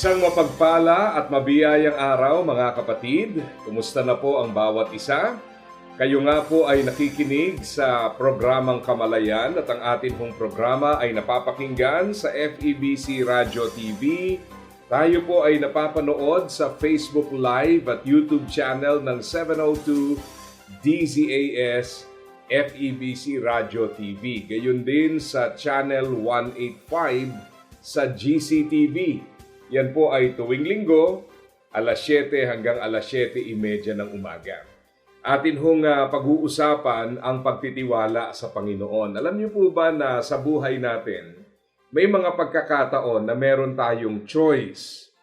Isang mapagpala at mabiyayang araw mga kapatid. Kumusta na po ang bawat isa? Kayo nga po ay nakikinig sa programang Kamalayan at ang atin pong programa ay napapakinggan sa FEBC Radio TV. Tayo po ay napapanood sa Facebook Live at YouTube channel ng 702 DZAS FEBC Radio TV. Gayon din sa channel 185 sa GCTV. Yan po ay tuwing linggo, alas 7 hanggang alas 7.30 ng umaga. Atin hong uh, pag-uusapan ang pagtitiwala sa Panginoon. Alam niyo po ba na sa buhay natin, may mga pagkakataon na meron tayong choice.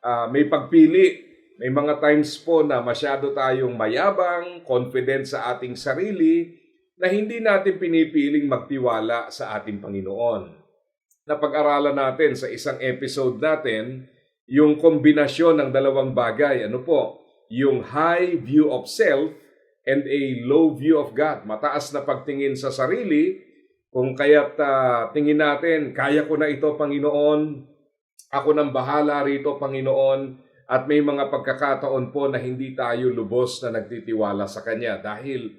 Uh, may pagpili. May mga times po na masyado tayong mayabang, confident sa ating sarili, na hindi natin pinipiling magtiwala sa ating Panginoon na pag-aralan natin sa isang episode natin yung kombinasyon ng dalawang bagay. Ano po? Yung high view of self and a low view of God. Mataas na pagtingin sa sarili, kung kaya't uh, tingin natin, kaya ko na ito, Panginoon, ako nang bahala rito, Panginoon, at may mga pagkakataon po na hindi tayo lubos na nagtitiwala sa Kanya dahil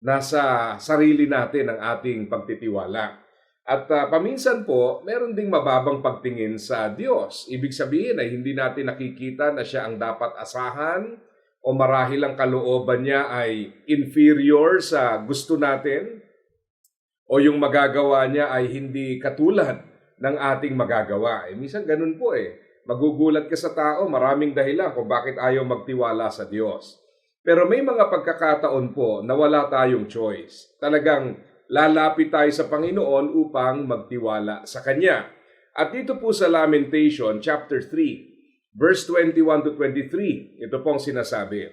nasa sarili natin ang ating pagtitiwala. At uh, paminsan po, meron ding mababang pagtingin sa Diyos. Ibig sabihin ay hindi natin nakikita na siya ang dapat asahan o marahil ang kalooban niya ay inferior sa gusto natin o yung magagawa niya ay hindi katulad ng ating magagawa. Eh, minsan ganun po eh. Magugulat ka sa tao, maraming dahilan kung bakit ayaw magtiwala sa Diyos. Pero may mga pagkakataon po na wala tayong choice. Talagang lalapit tayo sa Panginoon upang magtiwala sa Kanya. At dito po sa Lamentation chapter 3, verse 21 to 23, ito pong sinasabi,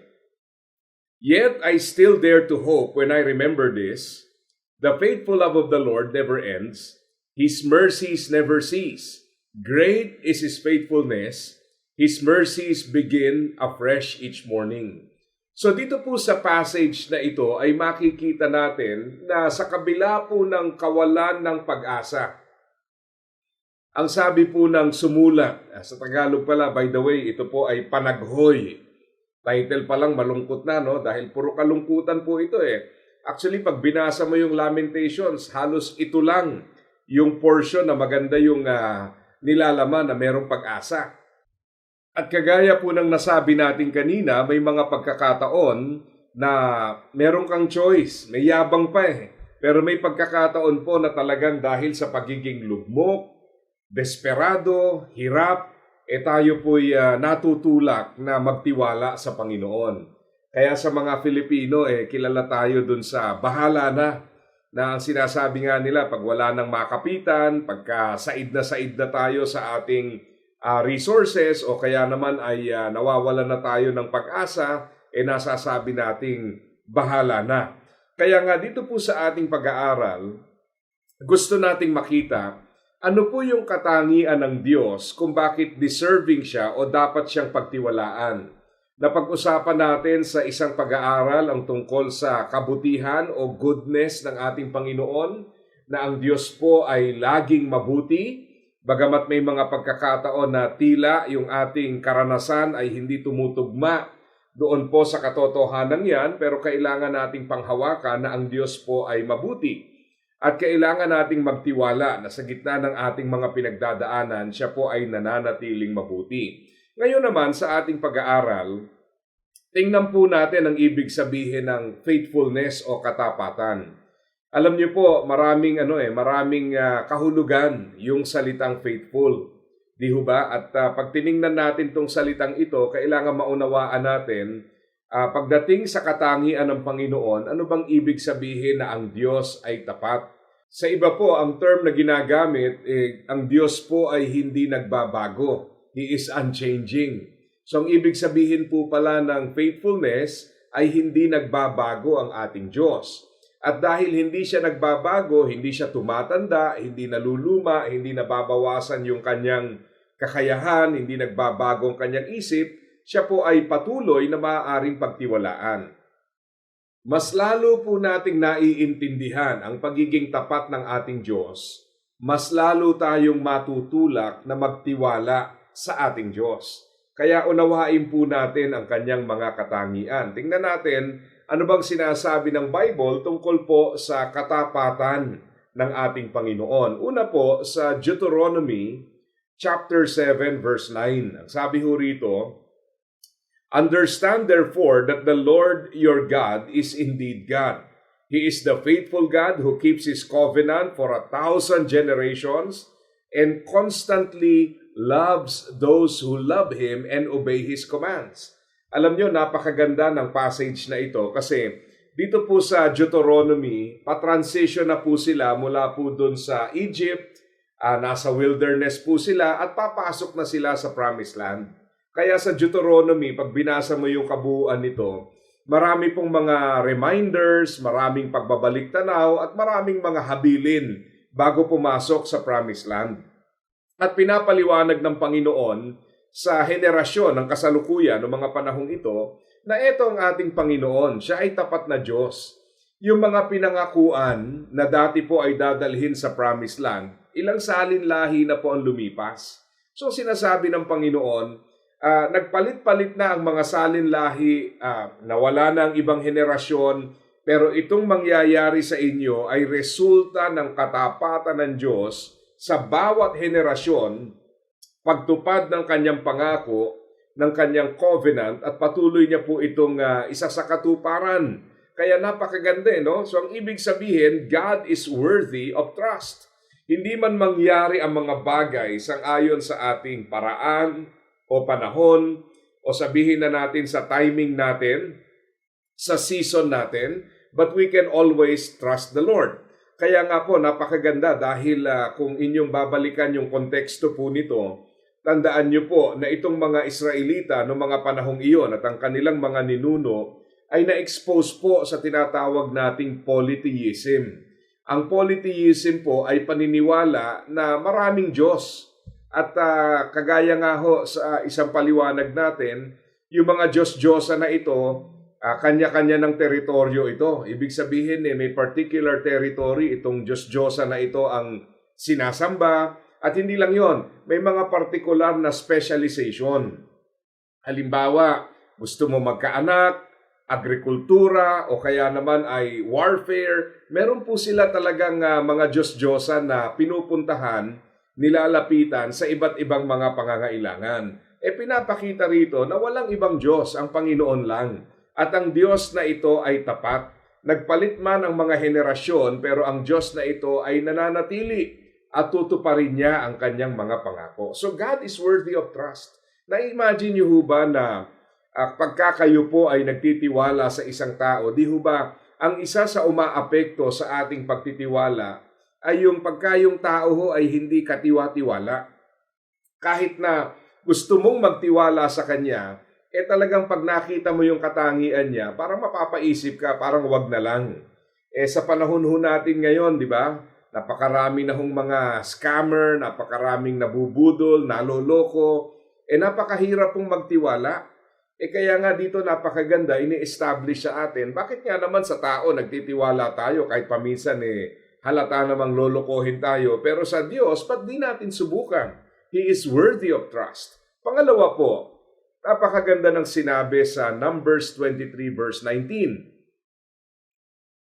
Yet I still dare to hope when I remember this, the faithful love of the Lord never ends, His mercies never cease. Great is His faithfulness, His mercies begin afresh each morning. So dito po sa passage na ito ay makikita natin na sa kabila po ng kawalan ng pag-asa, ang sabi po ng sumulat, ah, sa Tagalog pala, by the way, ito po ay panaghoy. Title pa lang malungkot na, no? Dahil puro kalungkutan po ito eh. Actually, pag binasa mo yung Lamentations, halos ito lang yung portion na maganda yung uh, nilalaman na merong pag-asa. At kagaya po ng nasabi natin kanina, may mga pagkakataon na meron kang choice, may yabang pa eh. Pero may pagkakataon po na talagang dahil sa pagiging lugmok, desperado, hirap, eh tayo po'y uh, natutulak na magtiwala sa Panginoon. Kaya sa mga Filipino, eh, kilala tayo dun sa bahala na na ang sinasabi nga nila pag wala nang makapitan, pagka said na said na tayo sa ating uh, resources o kaya naman ay uh, nawawalan na tayo ng pag-asa, eh nasasabi nating bahala na. Kaya nga dito po sa ating pag-aaral, gusto nating makita ano po yung katangian ng Diyos kung bakit deserving siya o dapat siyang pagtiwalaan. Napag-usapan natin sa isang pag-aaral ang tungkol sa kabutihan o goodness ng ating Panginoon na ang Diyos po ay laging mabuti Bagamat may mga pagkakataon na tila yung ating karanasan ay hindi tumutugma doon po sa katotohanan yan, pero kailangan nating panghawakan na ang Diyos po ay mabuti. At kailangan nating magtiwala na sa gitna ng ating mga pinagdadaanan, siya po ay nananatiling mabuti. Ngayon naman sa ating pag-aaral, tingnan po natin ang ibig sabihin ng faithfulness o katapatan. Alam niyo po, maraming ano eh, maraming uh, kahulugan yung salitang faithful. Di ho ba? At uh, pag tiningnan natin tong salitang ito, kailangan maunawaan natin uh, pagdating sa katangian ng Panginoon, ano bang ibig sabihin na ang Diyos ay tapat? Sa iba po, ang term na ginagamit, eh, ang Diyos po ay hindi nagbabago. He is unchanging. So ang ibig sabihin po pala ng faithfulness ay hindi nagbabago ang ating Diyos. At dahil hindi siya nagbabago, hindi siya tumatanda, hindi naluluma, hindi nababawasan yung kanyang kakayahan, hindi nagbabago ang kanyang isip, siya po ay patuloy na maaaring pagtiwalaan. Mas lalo po nating naiintindihan ang pagiging tapat ng ating Diyos, mas lalo tayong matutulak na magtiwala sa ating Diyos. Kaya unawain po natin ang kanyang mga katangian. Tingnan natin ano bang sinasabi ng Bible tungkol po sa katapatan ng ating Panginoon. Una po sa Deuteronomy chapter 7 verse 9. Ang sabi ho rito, Understand therefore that the Lord your God is indeed God. He is the faithful God who keeps his covenant for a thousand generations and constantly loves those who love him and obey his commands. Alam nyo, napakaganda ng passage na ito kasi dito po sa Deuteronomy, patransition na po sila mula po dun sa Egypt, ah, nasa wilderness po sila at papasok na sila sa promised land. Kaya sa Deuteronomy, pag binasa mo yung kabuuan nito, marami pong mga reminders, maraming pagbabalik tanaw, at maraming mga habilin bago pumasok sa promised land. At pinapaliwanag ng Panginoon sa henerasyon ng kasalukuyan ng mga panahong ito na ito ang ating Panginoon. Siya ay tapat na Diyos. Yung mga pinangakuan na dati po ay dadalhin sa promised land, ilang salin lahi na po ang lumipas. So sinasabi ng Panginoon, Ah, nagpalit-palit na ang mga salin lahi, ah, nawala na ang ibang henerasyon, pero itong mangyayari sa inyo ay resulta ng katapatan ng Diyos sa bawat henerasyon, pagtupad ng kanyang pangako, ng kanyang covenant, at patuloy niya po itong ah, isa sa katuparan. Kaya napakaganda, eh, no? So ang ibig sabihin, God is worthy of trust. Hindi man mangyari ang mga bagay sang ayon sa ating paraan, o panahon o sabihin na natin sa timing natin, sa season natin, but we can always trust the Lord. Kaya nga po, napakaganda dahil ah, kung inyong babalikan yung konteksto po nito, tandaan nyo po na itong mga Israelita noong mga panahong iyon at ang kanilang mga ninuno ay na-expose po sa tinatawag nating polytheism. Ang polytheism po ay paniniwala na maraming Diyos. At ah, kagaya nga ho sa isang paliwanag natin, yung mga Diyos-Diyosa na ito, ah, kanya-kanya ng teritoryo ito. Ibig sabihin eh, may particular territory itong Diyos-Diyosa na ito ang sinasamba. At hindi lang yon, may mga partikular na specialization. Halimbawa, gusto mo magkaanak, agrikultura o kaya naman ay warfare, meron po sila talagang ah, mga Diyos-Diyosa na pinupuntahan, nilalapitan sa iba't ibang mga pangangailangan. E pinapakita rito na walang ibang Diyos, ang Panginoon lang. At ang Diyos na ito ay tapat. Nagpalit man ang mga henerasyon pero ang Diyos na ito ay nananatili at tutuparin niya ang kanyang mga pangako. So God is worthy of trust. Na-imagine niyo ba na uh, pagka kayo po ay nagtitiwala sa isang tao, di ho ba ang isa sa umaapekto sa ating pagtitiwala ay yung pagka yung tao ho ay hindi katiwa-tiwala. Kahit na gusto mong magtiwala sa kanya, eh talagang pag nakita mo yung katangian niya, parang mapapaisip ka, parang wag na lang. Eh sa panahon ho natin ngayon, di ba? Napakarami na hong mga scammer, napakaraming nabubudol, naloloko. Eh napakahirap pong magtiwala. Eh kaya nga dito napakaganda, ini-establish sa atin. Bakit nga naman sa tao nagtitiwala tayo kahit paminsan eh halata namang lolokohin tayo. Pero sa Diyos, ba't di natin subukan? He is worthy of trust. Pangalawa po, napakaganda ng sinabi sa Numbers 23 verse 19.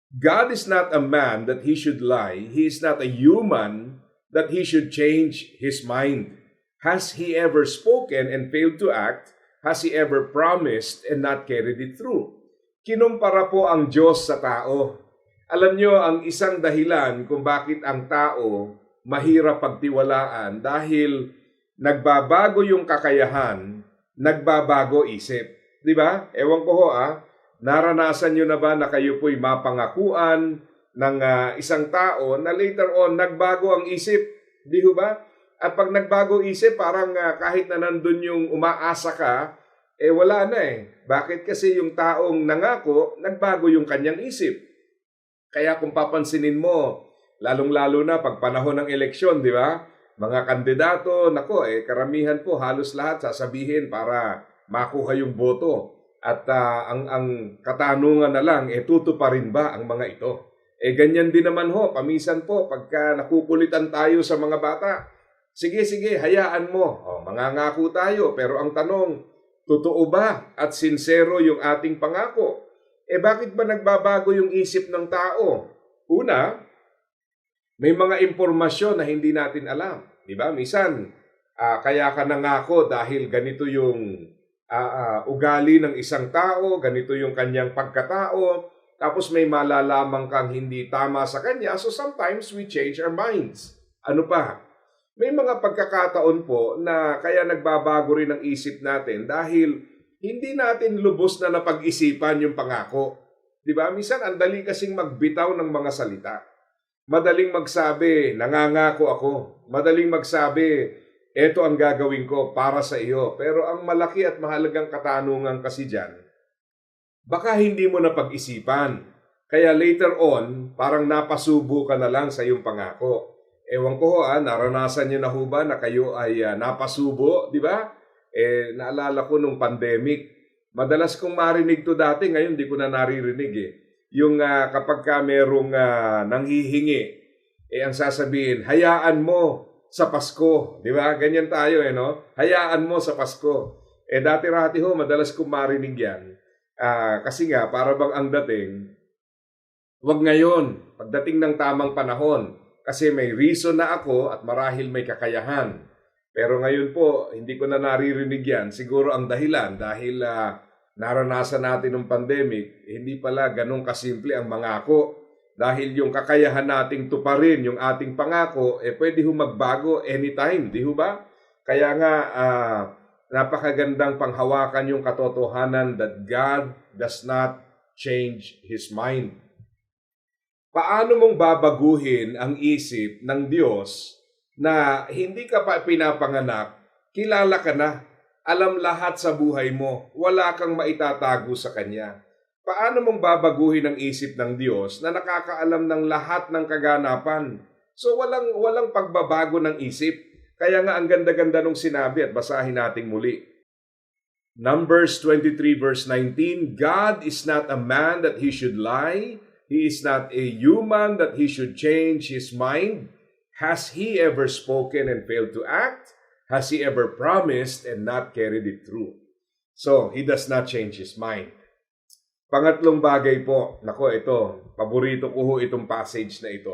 God is not a man that he should lie. He is not a human that he should change his mind. Has he ever spoken and failed to act? Has he ever promised and not carried it through? Kinumpara po ang Diyos sa tao. Alam nyo, ang isang dahilan kung bakit ang tao mahirap pagtiwalaan dahil nagbabago yung kakayahan, nagbabago isip. Di ba? Ewan ko ho ah, naranasan nyo na ba na kayo po'y mapangakuan, ng ah, isang tao na later on nagbago ang isip, di ba? At pag nagbago isip, parang ah, kahit na nandun yung umaasa ka, eh wala na eh. Bakit? Kasi yung taong nangako, nagbago yung kanyang isip. Kaya kung papansinin mo, lalong-lalo na pag panahon ng eleksyon, di ba? Mga kandidato, nako, eh, karamihan po, halos lahat sasabihin para makuha yung boto. At ah, ang, ang katanungan na lang, eh, tutuparin ba ang mga ito? Eh, ganyan din naman ho, pamisan po, pagka nakukulitan tayo sa mga bata, sige, sige, hayaan mo. O, mangangako tayo, pero ang tanong, totoo ba at sincero yung ating pangako? Eh, bakit ba nagbabago yung isip ng tao? Una, may mga impormasyon na hindi natin alam. Di ba? Misan, ah, kaya ka nangako dahil ganito yung ah, ah, ugali ng isang tao, ganito yung kanyang pagkatao, tapos may malalaman kang hindi tama sa kanya, so sometimes we change our minds. Ano pa? May mga pagkakataon po na kaya nagbabago rin ang isip natin dahil hindi natin lubos na napag-isipan yung pangako. Di ba? Minsan, ang dali kasing magbitaw ng mga salita. Madaling magsabi, nangangako ako. Madaling magsabi, eto ang gagawin ko para sa iyo. Pero ang malaki at mahalagang katanungan kasi dyan, baka hindi mo na pag-isipan. Kaya later on, parang napasubo ka na lang sa iyong pangako. Ewan ko ha, naranasan niyo na ho ba na kayo ay ah, napasubo, di ba? Eh, naalala ko nung pandemic, madalas kong marinig to dati, ngayon di ko na naririnig eh. Yung ah, kapag ka merong ah, nanghihingi, eh ang sasabihin, hayaan mo sa Pasko. Di ba? Ganyan tayo eh, no? Hayaan mo sa Pasko. Eh dati-rati ho, madalas kong marinig yan. Ah, kasi nga, para bang ang dating, wag ngayon, pagdating ng tamang panahon, kasi may reason na ako at marahil may kakayahan. Pero ngayon po, hindi ko na naririnig yan. Siguro ang dahilan dahil ah, naranasan natin ng pandemic, hindi pala ganun kasimple ang mangako. Dahil yung kakayahan nating tuparin yung ating pangako, eh pwede ho magbago anytime, di ho ba? Kaya nga, ah, napakagandang panghawakan yung katotohanan that God does not change His mind. Paano mong babaguhin ang isip ng Diyos na hindi ka pa pinapanganak, kilala ka na, alam lahat sa buhay mo, wala kang maitatago sa Kanya. Paano mong babaguhin ang isip ng Diyos na nakakaalam ng lahat ng kaganapan? So walang walang pagbabago ng isip. Kaya nga ang ganda-ganda nung sinabi at basahin nating muli. Numbers 23 verse 19, God is not a man that he should lie, he is not a human that he should change his mind. Has he ever spoken and failed to act? Has he ever promised and not carried it through? So, he does not change his mind. Pangatlong bagay po, nako ito, paborito ko ho itong passage na ito.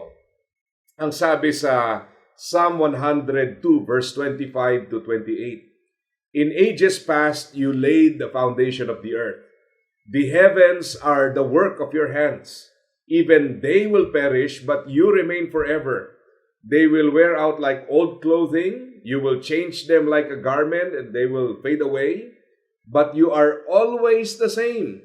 Ang sabi sa Psalm 102 verse 25 to 28. In ages past you laid the foundation of the earth. The heavens are the work of your hands. Even they will perish, but you remain forever. They will wear out like old clothing. You will change them like a garment, and they will fade away. But you are always the same.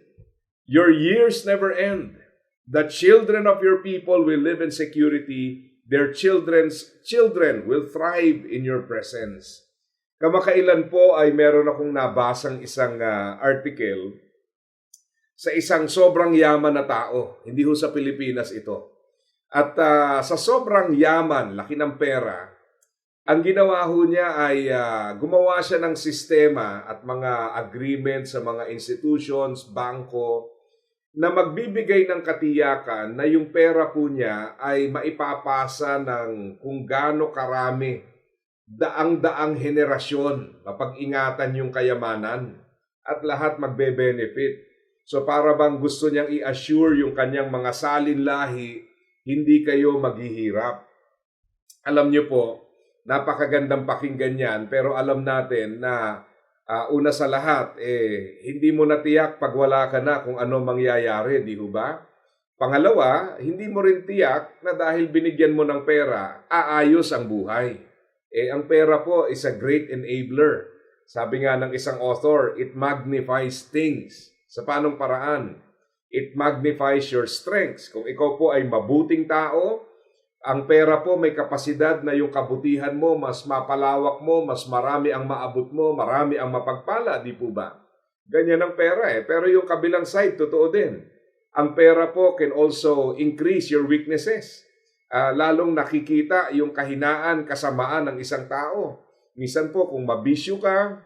Your years never end. The children of your people will live in security. Their children's children will thrive in your presence. Kamakailan po ay meron akong nabasang isang ah, article sa isang sobrang yaman na tao. Hindi ho sa Pilipinas ito. At ah, sa sobrang yaman, laki ng pera, ang ginawa ho niya ay ah, gumawa siya ng sistema at mga agreement sa mga institutions, bangko, na magbibigay ng katiyakan na yung pera po niya ay maipapasa ng kung gaano karami daang-daang henerasyon mapag-ingatan yung kayamanan at lahat magbe-benefit. So para bang gusto niyang i-assure yung kanyang mga salin lahi, hindi kayo maghihirap. Alam niyo po, napakagandang pakinggan yan, pero alam natin na ah, una sa lahat, eh, hindi mo natiyak pag wala ka na kung ano mangyayari, di ho ba? Pangalawa, hindi mo rin tiyak na dahil binigyan mo ng pera, aayos ang buhay. Eh, ang pera po is a great enabler. Sabi nga ng isang author, it magnifies things. Sa panong paraan? It magnifies your strengths. Kung ikaw po ay mabuting tao, ang pera po may kapasidad na yung kabutihan mo, mas mapalawak mo, mas marami ang maabot mo, marami ang mapagpala, di po ba? Ganyan ang pera eh. Pero yung kabilang side, totoo din. Ang pera po can also increase your weaknesses. Ah, lalong nakikita yung kahinaan, kasamaan ng isang tao. Minsan po, kung mabisyo ka,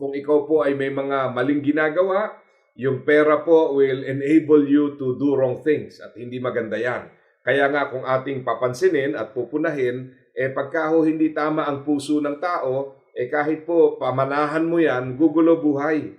kung ikaw po ay may mga maling ginagawa, yung pera po will enable you to do wrong things at hindi maganda yan. Kaya nga kung ating papansinin at pupunahin, eh pagka ho hindi tama ang puso ng tao, eh kahit po pamanahan mo yan, gugulo buhay.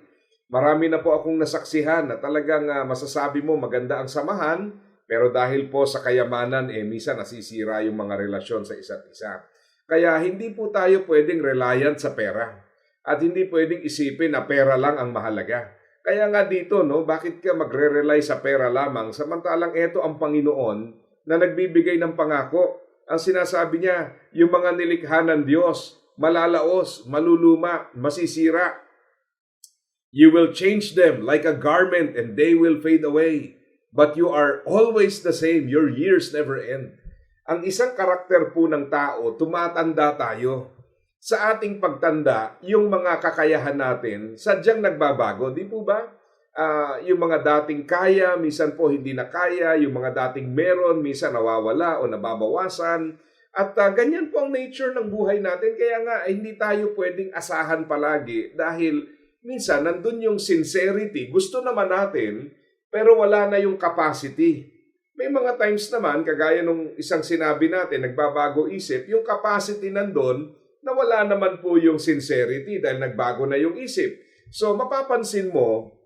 Marami na po akong nasaksihan na talagang ah, masasabi mo maganda ang samahan, pero dahil po sa kayamanan, eh minsan nasisira yung mga relasyon sa isa't isa. Kaya hindi po tayo pwedeng reliant sa pera. At hindi pwedeng isipin na pera lang ang mahalaga. Kaya nga dito, no, bakit ka magre-rely sa pera lamang samantalang ito ang Panginoon na nagbibigay ng pangako. Ang sinasabi niya, yung mga nilikha ng Diyos, malalaos, maluluma, masisira. You will change them like a garment and they will fade away. But you are always the same. Your years never end. Ang isang karakter po ng tao, tumatanda tayo. Sa ating pagtanda, yung mga kakayahan natin, sadyang nagbabago, di po ba? Ah, yung mga dating kaya, minsan po hindi na kaya, yung mga dating meron, minsan nawawala o nababawasan. At ah, ganyan po ang nature ng buhay natin. Kaya nga, eh, hindi tayo pwedeng asahan palagi dahil minsan nandun yung sincerity. Gusto naman natin, pero wala na yung capacity. May mga times naman, kagaya nung isang sinabi natin, nagbabago isip, yung capacity nandun, na wala naman po yung sincerity dahil nagbago na yung isip. So, mapapansin mo,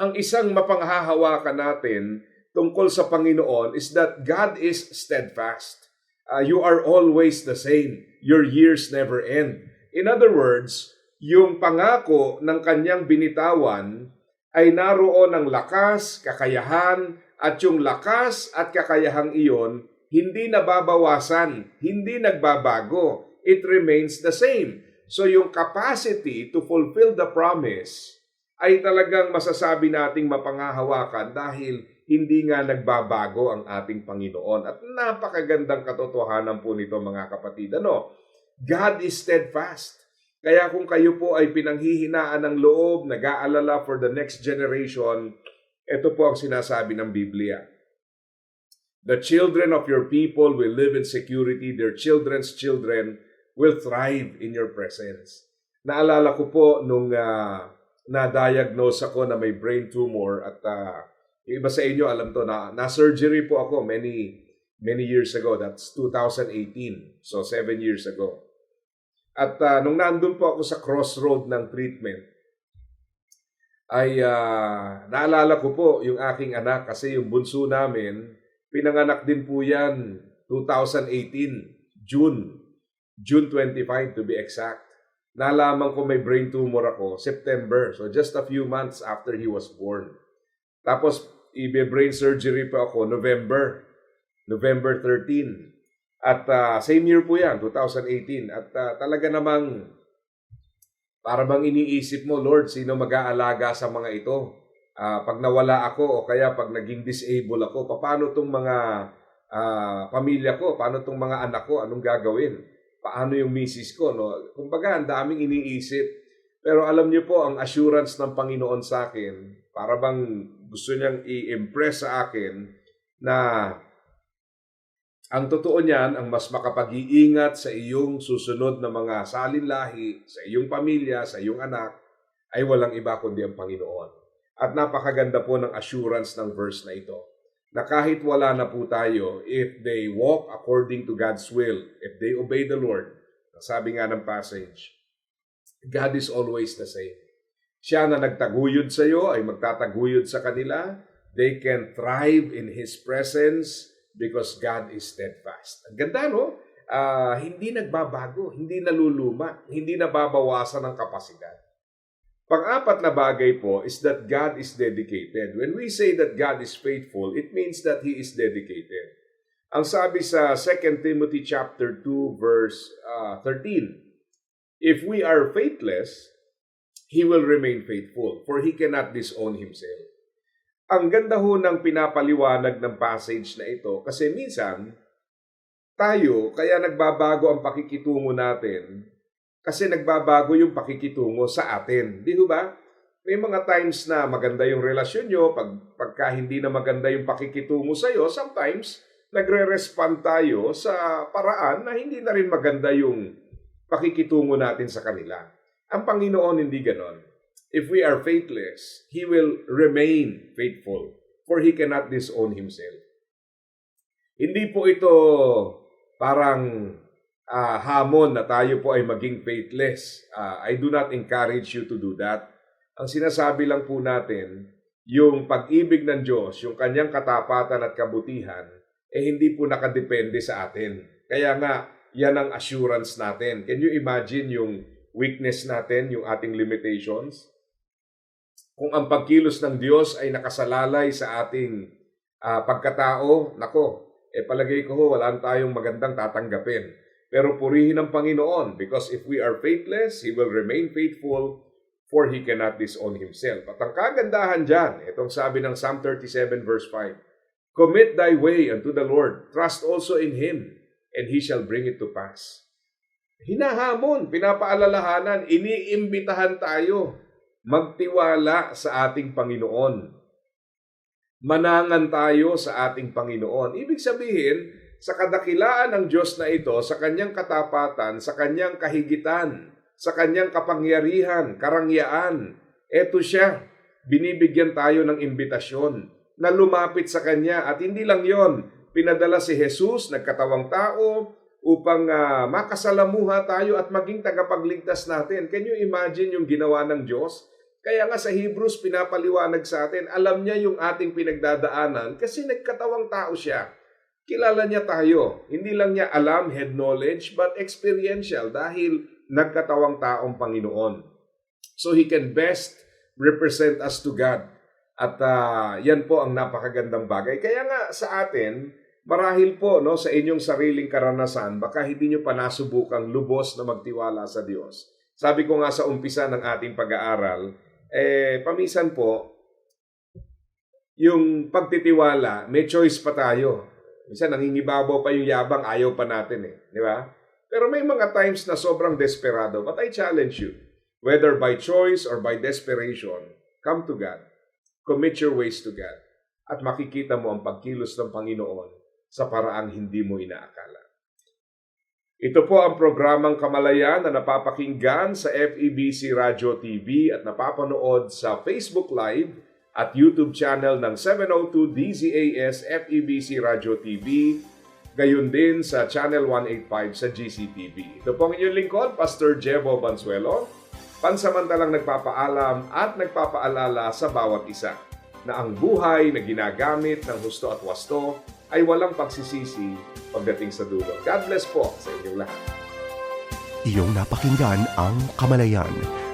ang isang mapanghahawakan natin tungkol sa Panginoon is that God is steadfast. Uh, you are always the same. Your years never end. In other words, yung pangako ng kanyang binitawan ay naroon ng lakas, kakayahan, at yung lakas at kakayahang iyon hindi nababawasan, hindi nagbabago. It remains the same. So yung capacity to fulfill the promise ay talagang masasabi nating mapangahawakan dahil hindi nga nagbabago ang ating Panginoon. At napakagandang katotohanan po nito mga kapatid. Ano? God is steadfast. Kaya kung kayo po ay pinanghihinaan ng loob, nag-aalala for the next generation, ito po ang sinasabi ng Biblia. The children of your people will live in security. Their children's children will thrive in your presence. Naalala ko po nung uh, na-diagnose ako na may brain tumor at uh, yung iba sa inyo alam to na na-surgery po ako many many years ago. That's 2018. So, seven years ago. At uh, nung nandun po ako sa crossroad ng treatment, ay uh, naalala ko po yung aking anak kasi yung bunso namin, pinanganak din po yan 2018, June. June 25 to be exact. Nalaman ko may brain tumor ako, September. So just a few months after he was born. Tapos, ibe-brain surgery pa ako November. November 13. At uh, same year po yan, 2018. At uh, talaga namang para bang iniisip mo, Lord, sino mag-aalaga sa mga ito? Uh, pag nawala ako o kaya pag naging disable ako, paano tong mga uh, pamilya ko? Paano tong mga anak ko? Anong gagawin? Paano yung misis ko? No? Kumbaga, ang daming iniisip. Pero alam niyo po, ang assurance ng Panginoon sa akin, para bang gusto niyang i-impress sa akin na ang totoo niyan, ang mas makapag-iingat sa iyong susunod na mga salinlahi, sa iyong pamilya, sa iyong anak, ay walang iba kundi ang Panginoon. At napakaganda po ng assurance ng verse na ito. Na kahit wala na po tayo, if they walk according to God's will, if they obey the Lord, sabi nga ng passage, God is always the same. Siya na nagtaguyod sa iyo ay magtataguyod sa kanila. They can thrive in His presence because God is steadfast. Ang ganda, no? Uh, hindi nagbabago, hindi naluluma, hindi nababawasan ng kapasidad. Pang-apat na bagay po is that God is dedicated. When we say that God is faithful, it means that He is dedicated. Ang sabi sa 2 Timothy chapter 2 verse uh, 13, If we are faithless, He will remain faithful, for He cannot disown Himself. ang ganda ho ng pinapaliwanag ng passage na ito kasi minsan tayo kaya nagbabago ang pakikitungo natin kasi nagbabago yung pakikitungo sa atin. Di ba? May mga times na maganda yung relasyon nyo, pag, pagka hindi na maganda yung pakikitungo sa'yo, sometimes nagre-respond tayo sa paraan na hindi na rin maganda yung pakikitungo natin sa kanila. Ang Panginoon hindi ganon. If we are faithless, He will remain faithful, for He cannot disown Himself. Hindi po ito parang ah, hamon na tayo po ay maging faithless. Ah, I do not encourage you to do that. Ang sinasabi lang po natin, yung pag-ibig ng Diyos, yung kanyang katapatan at kabutihan, eh hindi po nakadepende sa atin. Kaya nga, yan ang assurance natin. Can you imagine yung weakness natin, yung ating limitations? Kung ang pagkilos ng Diyos ay nakasalalay sa ating ah, pagkatao, nako, eh palagay ko ho, wala tayong magandang tatanggapin. Pero purihin ang Panginoon because if we are faithless, He will remain faithful for He cannot disown Himself. At ang kagandahan dyan, itong sabi ng Psalm 37 verse 5, Commit thy way unto the Lord, trust also in Him, and He shall bring it to pass. Hinahamon, pinapaalalahanan, iniimbitahan tayo magtiwala sa ating Panginoon. Manangan tayo sa ating Panginoon. Ibig sabihin, sa kadakilaan ng Diyos na ito, sa kanyang katapatan, sa kanyang kahigitan, sa kanyang kapangyarihan, karangyaan, eto siya. Binibigyan tayo ng imbitasyon na lumapit sa kanya at hindi lang yon pinadala si Jesus, nagkatawang tao, upang ah, makasalamuha tayo at maging tagapagligtas natin. Can you imagine yung ginawa ng Diyos? Kaya nga sa Hebrews pinapaliwanag sa atin, alam niya yung ating pinagdadaanan kasi nagkatawang tao siya. Kilala niya tayo. Hindi lang niya alam, head knowledge, but experiential dahil nagkatawang taong Panginoon. So He can best represent us to God. At ah, yan po ang napakagandang bagay. Kaya nga sa atin, marahil po no, sa inyong sariling karanasan, baka hindi nyo pa nasubukang lubos na magtiwala sa Diyos. Sabi ko nga sa umpisa ng ating pag-aaral, eh, pamisan po, yung pagtitiwala, may choice pa tayo. Minsan nangingibabaw pa yung yabang, ayaw pa natin eh. Di ba? Pero may mga times na sobrang desperado. But I challenge you, whether by choice or by desperation, come to God. Commit your ways to God. At makikita mo ang pagkilos ng Panginoon sa paraang hindi mo inaakala. Ito po ang programang Kamalayan na napapakinggan sa FEBC Radio TV at napapanood sa Facebook Live at YouTube channel ng 702 DZAS FEBC Radio TV, gayon din sa Channel 185 sa GCTV. Ito po ang inyong lingkod, Pastor Jebo Bansuelo, pansamantalang nagpapaalam at nagpapaalala sa bawat isa na ang buhay na ginagamit ng husto at wasto ay walang pagsisisi pagdating sa dulo. God bless po sa inyong lahat. Iyong napakinggan ang Kamalayan.